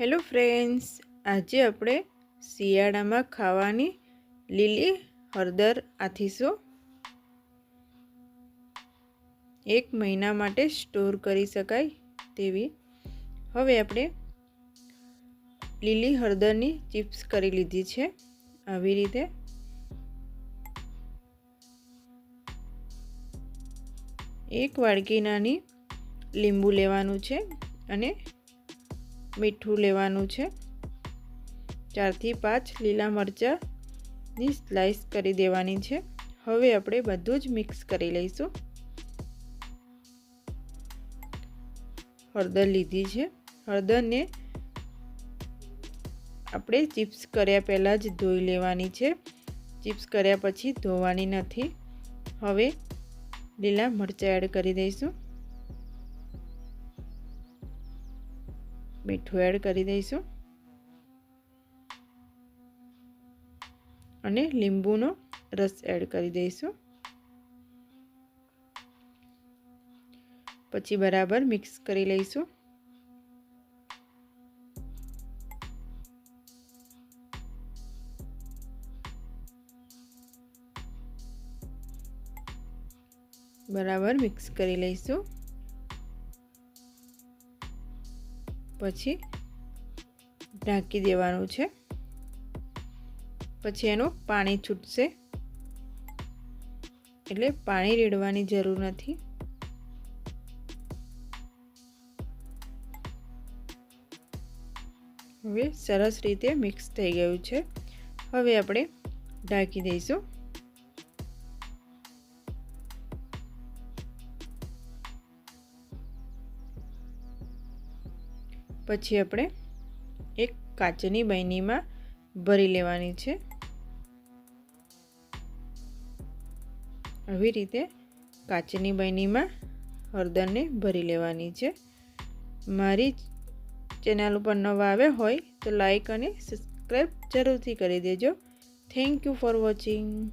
Hello friends આજે આપણે શિયાળામાં ખાવાની લીલી હળદર આથીશું. એક મહિના માટે સ્ટોર કરી શકાય તેવી. હવે આપણે લીલી હળદરની ચિપ્સ કરી લીધી છે. આવી રીતે. એક વાડકી નાની લીંબુ લેવાનું છે અને મીઠું લેવાનું છે. ચારથી પાંચ લીલા મરચાંની સ્લાઈસ કરી દેવાની છે. હવે આપણે બધું જ મિક્સ કરી લઈશું. હળદર લીધી છે. હળદરને આપણે ચિપ્સ કર્યા પહેલાં જ ધોઈ લેવાની છે. ચિપ્સ કર્યા પછી ધોવાની નથી. હવે લીલા મરચાં એડ કરી દઈશું. મીઠું એડ કરી દઈશું. અને લીંબુનો રસ એડ કરી દઈશું. પછી બરાબર મિક્સ કરી લઈશું. બરાબર મિક્સ કરી લઈશું. પછી ઢાંકી દેવાનું છે. પછી એનું પાણી છૂટશે. એટલે પાણી રેડવાની જરૂર નથી. હવે સરસ રીતે મિક્સ થઈ ગયું છે. હવે આપણે ઢાંકી દઈશું. પછી આપણે એક કાચની બહેનીમાં ભરી લેવાની છે. આવી રીતે કાચની બહેનીમાં હળદરને ભરી લેવાની છે. મારી ચેનલ ઉપર નવા આવ્યા હોય તો લાઈક અને સબસ્ક્રાઈબ જરૂરથી કરી દેજો. Thank you for watching